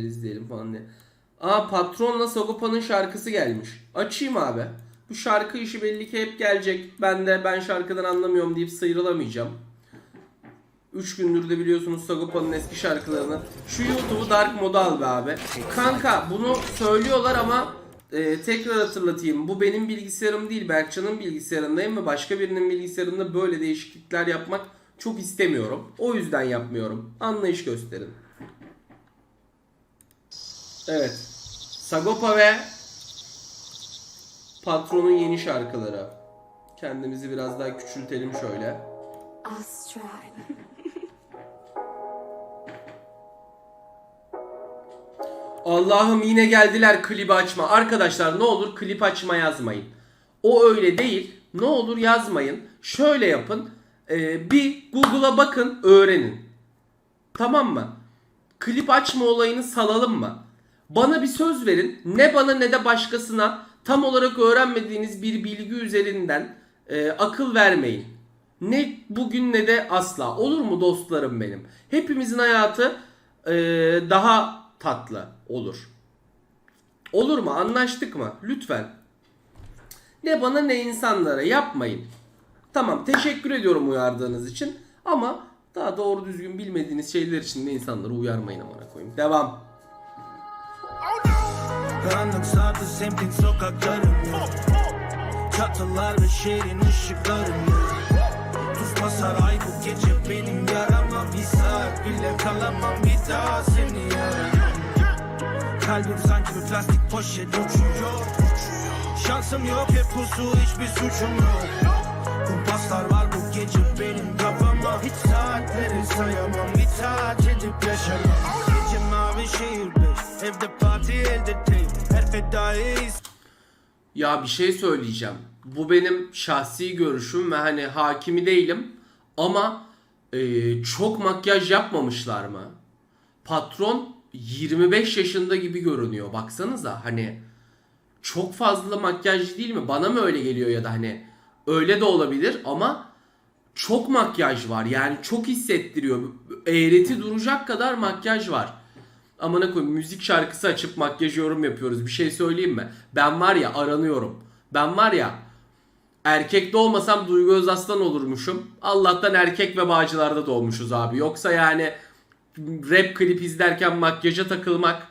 izleyelim falan diye. Aa Patron'la Sagopa'nın şarkısı gelmiş. Açayım abi. Bu şarkı işi belli ki hep gelecek. Ben de ben şarkıdan anlamıyorum deyip sıyrılamayacağım. 3 gündür de biliyorsunuz Sagopa'nın eski şarkılarını. Şu YouTube'u dark moda al be abi. Kanka bunu söylüyorlar ama e, tekrar hatırlatayım. Bu benim bilgisayarım değil. Berkcan'ın bilgisayarındayım ve başka birinin bilgisayarında böyle değişiklikler yapmak çok istemiyorum. O yüzden yapmıyorum. Anlayış gösterin. Evet. Sagopa ve Patron'un yeni şarkıları. Kendimizi biraz daha küçültelim şöyle. Allah'ım yine geldiler klibi açma. Arkadaşlar ne olur klip açma yazmayın. O öyle değil. Ne olur yazmayın. Şöyle yapın. Ee, bir Google'a bakın öğrenin. Tamam mı? Klip açma olayını salalım mı? Bana bir söz verin. Ne bana ne de başkasına tam olarak öğrenmediğiniz bir bilgi üzerinden e, akıl vermeyin. Ne bugün ne de asla. Olur mu dostlarım benim? Hepimizin hayatı e, daha tatlı olur. Olur mu? Anlaştık mı? Lütfen. Ne bana ne insanlara yapmayın. Tamam teşekkür ediyorum uyardığınız için ama daha doğru düzgün bilmediğiniz şeyler için de insanları uyarmayın amına koyayım. Devam. Karanlık sardı semtin sokaklarını. Çatılar ve şehrin ışıklarını. Tuz basar ay bu gece benim yarama. Bir saat bile kalamam bir daha seni yaramam Kalbim sanki bir plastik poşet uçuyor. Şansım yok hep pusu hiçbir suçum yok. Kumpaslar var bu gece benim kafama. Hiç saatleri sayamam itaat edip yaşamam. Gece mavi şehir beş Evde değil Fedai Ya bir şey söyleyeceğim. Bu benim şahsi görüşüm ve hani hakimi değilim. Ama e, çok makyaj yapmamışlar mı? Patron 25 yaşında gibi görünüyor. Baksanıza hani çok fazla makyaj değil mi? Bana mı öyle geliyor ya da hani öyle de olabilir ama çok makyaj var. Yani çok hissettiriyor. Eğreti duracak kadar makyaj var. Amına koyayım müzik şarkısı açıp makyaj yorum yapıyoruz. Bir şey söyleyeyim mi? Ben var ya aranıyorum. Ben var ya erkek doğmasam Duygu Özaslan olurmuşum. Allah'tan erkek ve bağcılarda doğmuşuz abi. Yoksa yani rap klip izlerken makyaja takılmak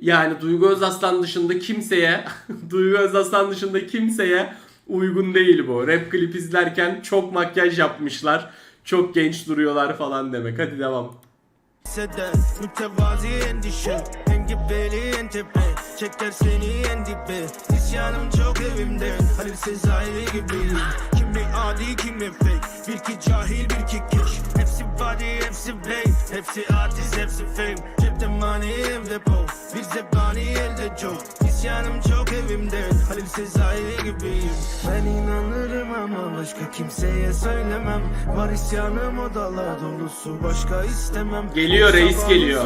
yani Duygu Özaslan dışında kimseye Duygu Özaslan dışında kimseye uygun değil bu. Rap klip izlerken çok makyaj yapmışlar. Çok genç duruyorlar falan demek. Hadi devam. Seden mütevazi endişe. Engebeli entepe Çeker seni en dibe. İsyanım çok evimde Halil Sezai gibiyim Kimi adi kimi fake Bir ki cahil bir ki keş. Hepsi body hepsi play Hepsi artist hepsi fame Cepte money evde po. Bir zebani elde çok. İsyanım çok evimde. Halil Sezai gibiyim. Ben inanırım ama başka kimseye söylemem. Var isyanım odalar dolusu. Başka istemem. Geliyor, reis geliyor.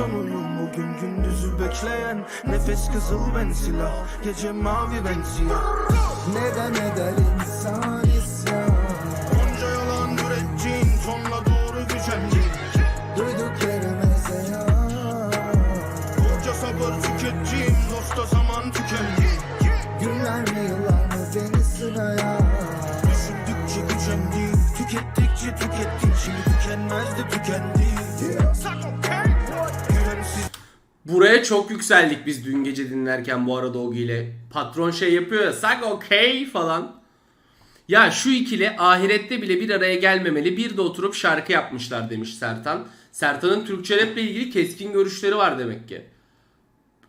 bugün gündüzü bekleyen Nefes kızıl ben silah. Gece mavi ben siyah. Neden eder insan dosta zaman tükendi Günler mi yıllar mı beni sıraya Düşündükçe gücendim Tükettikçe tükettim Şimdi tükenmez de tükendi Buraya çok yükseldik biz dün gece dinlerken bu arada Ogi ile. Patron şey yapıyor ya sak okey falan. Ya şu ikili ahirette bile bir araya gelmemeli bir de oturup şarkı yapmışlar demiş Sertan. Sertan'ın Türkçe rap ile ilgili keskin görüşleri var demek ki.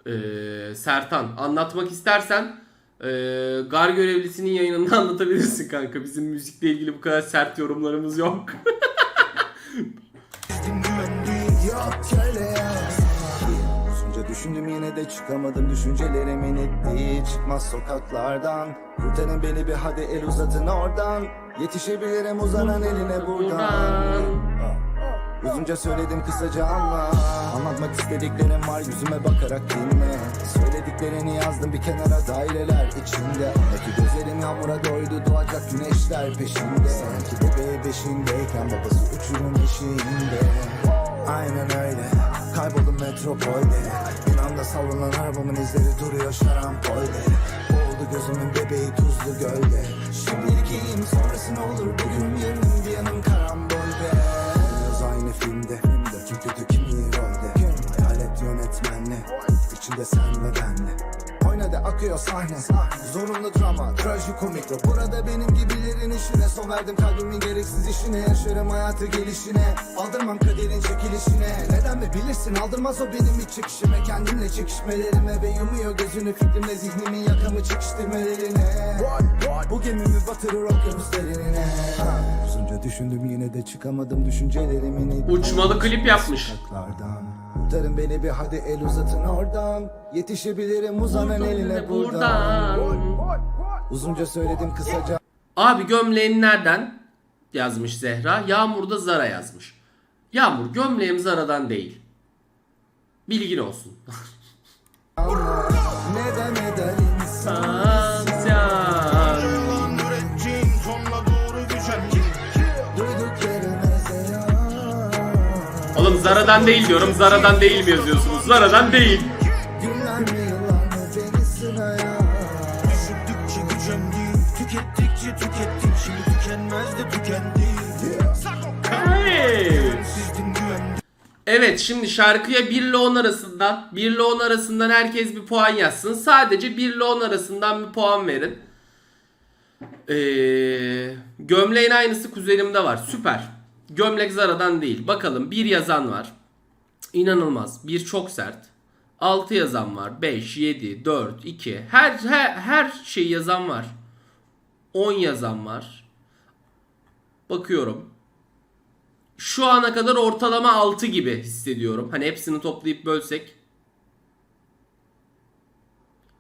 Ee, Sertan anlatmak istersen ee, gar görevlisinin yayınında anlatabilirsin kanka. Bizim müzikle ilgili bu kadar sert yorumlarımız yok. Uzunca düşündüm yine de çıkamadım. Düşüncelerimin ettiği çıkmaz sokaklardan. Kurtarın beni bir hadi el uzatın oradan. Yetişebilirim uzanan eline buradan. Uzunca söyledim kısaca anla istediklerim var yüzüme bakarak dinle Söylediklerini yazdım bir kenara daireler içinde. Belki gözlerim yağmura doydu doğacak güneşler peşinde. Sanki bebeği beşindeyken babası uçurum eşiğinde. Aynen öyle kayboldum metropolde. Savrulan arabamın izleri duruyor şarampolde Oldu gözümün bebeği tuzlu gölde. Şimdilik iyiyim sonrası ne olur? Bugün yarın bir yanım karambolde. Yaz aynı filmde İçinde sen ve benle akıyor sahne. Zorunlu drama, trajikomik Burada benim gibilerin işine Son verdim kalbimin gereksiz işine. Yaşarım hayatı gelişine. Aldırmam kaderin çekilişine. Neden mi bilirsin? Aldırmaz o benim hiç çekişime Kendimle çekişmelerime ve yumuyor gözünü. Fikrimle zihnimin yakamı çekiştirmelerine. Bu gemimi batırır okyanus derinine. Uzunca düşündüm yine de çıkamadım düşüncelerimin Uçmalı klip yapmış. Kurtarın beni bir hadi el uzatın oradan. Yetişebilirim uzanan eline buradan Uzunca söyledim kısaca Abi gömleğin nereden yazmış Zehra. Yağmur da Zara yazmış. Yağmur gömleğim Zara'dan değil. Bilgin olsun. Neden eder insan Oğlum Zara'dan değil diyorum. Zara'dan değil mi yazıyorsunuz? Zara'dan değil. Tükettikçe tükettim Şimdi tükenmez de tükendi Evet şimdi şarkıya 1 ile 10 arasından 1 ile 10 arasından herkes bir puan yazsın. Sadece 1 ile 10 arasından bir puan verin. Ee, gömleğin aynısı kuzenimde var. Süper. Gömlek Zara'dan değil. Bakalım bir yazan var. İnanılmaz. Bir çok sert. 6 yazan var. 5, 7, 4, 2. Her, her, her şey yazan var. 10 yazan var. Bakıyorum şu ana kadar ortalama 6 gibi hissediyorum. Hani hepsini toplayıp bölsek.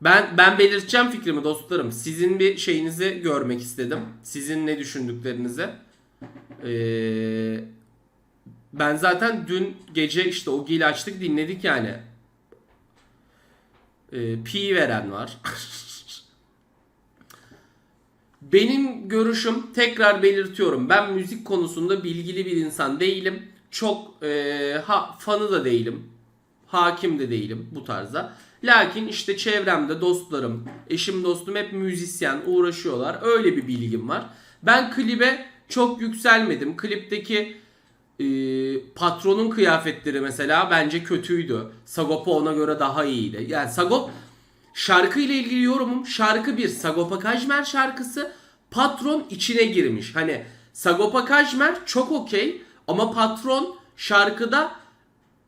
Ben ben belirteceğim fikrimi dostlarım. Sizin bir şeyinizi görmek istedim. Sizin ne düşündüklerinizi. Ee, ben zaten dün gece işte o gil açtık dinledik yani. Ee, pi veren var. Benim görüşüm tekrar belirtiyorum. Ben müzik konusunda bilgili bir insan değilim. Çok e, ha, fanı da değilim. Hakim de değilim bu tarza. Lakin işte çevremde dostlarım, eşim dostum hep müzisyen uğraşıyorlar. Öyle bir bilgim var. Ben klibe çok yükselmedim. Klipteki e, patronun kıyafetleri mesela bence kötüydü. Sagopa ona göre daha iyiydi. Yani Sagop Şarkı ile ilgili yorumum şarkı bir Sagopa Kajmer şarkısı patron içine girmiş. Hani Sagopa Kajmer çok okey ama patron şarkıda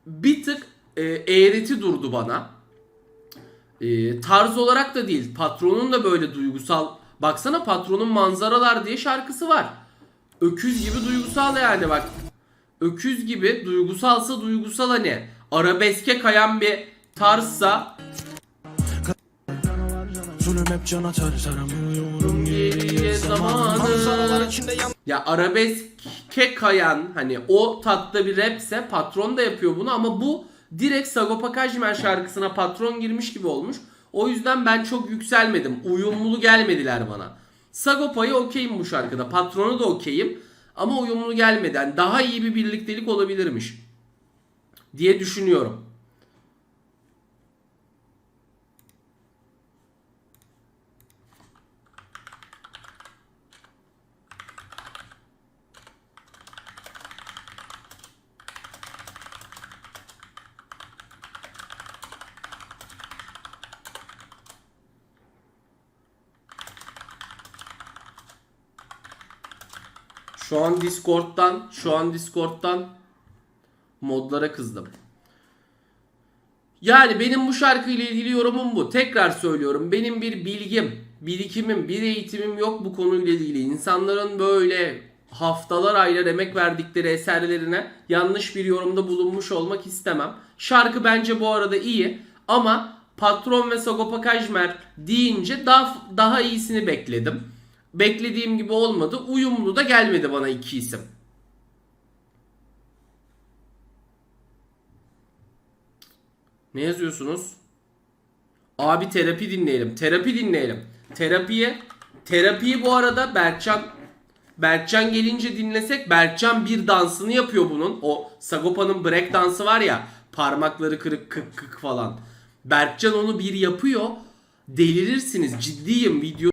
bir tık e, eğreti durdu bana. E, tarz olarak da değil patronun da böyle duygusal baksana patronun manzaralar diye şarkısı var. Öküz gibi duygusal yani bak. Öküz gibi duygusalsa duygusal hani arabeske kayan bir tarzsa Zulüm hep can atar saramıyorum geriye zamanı. Ya arabeske kayan hani o tatta bir rapse patron da yapıyor bunu ama bu direkt Sagopa Kajmer şarkısına patron girmiş gibi olmuş. O yüzden ben çok yükselmedim. Uyumlu gelmediler bana. Sagopa'yı okeyim bu şarkıda. Patronu da okeyim. Ama uyumlu gelmedi. Yani daha iyi bir birliktelik olabilirmiş. Diye düşünüyorum. Şu an Discord'dan, şu an Discord'dan modlara kızdım. Yani benim bu şarkıyla ilgili yorumum bu. Tekrar söylüyorum. Benim bir bilgim, birikimim, bir eğitimim yok bu konuyla ilgili. İnsanların böyle haftalar aylar emek verdikleri eserlerine yanlış bir yorumda bulunmuş olmak istemem. Şarkı bence bu arada iyi ama Patron ve Sagopa Kajmer deyince daha, daha iyisini bekledim. Beklediğim gibi olmadı. Uyumlu da gelmedi bana iki isim. Ne yazıyorsunuz? Abi terapi dinleyelim. Terapi dinleyelim. Terapiye terapiyi bu arada Berkcan Berkcan gelince dinlesek Berkcan bir dansını yapıyor bunun. O Sagopa'nın break dansı var ya parmakları kırık kık kık falan. Berkcan onu bir yapıyor. Delirirsiniz. Ciddiyim video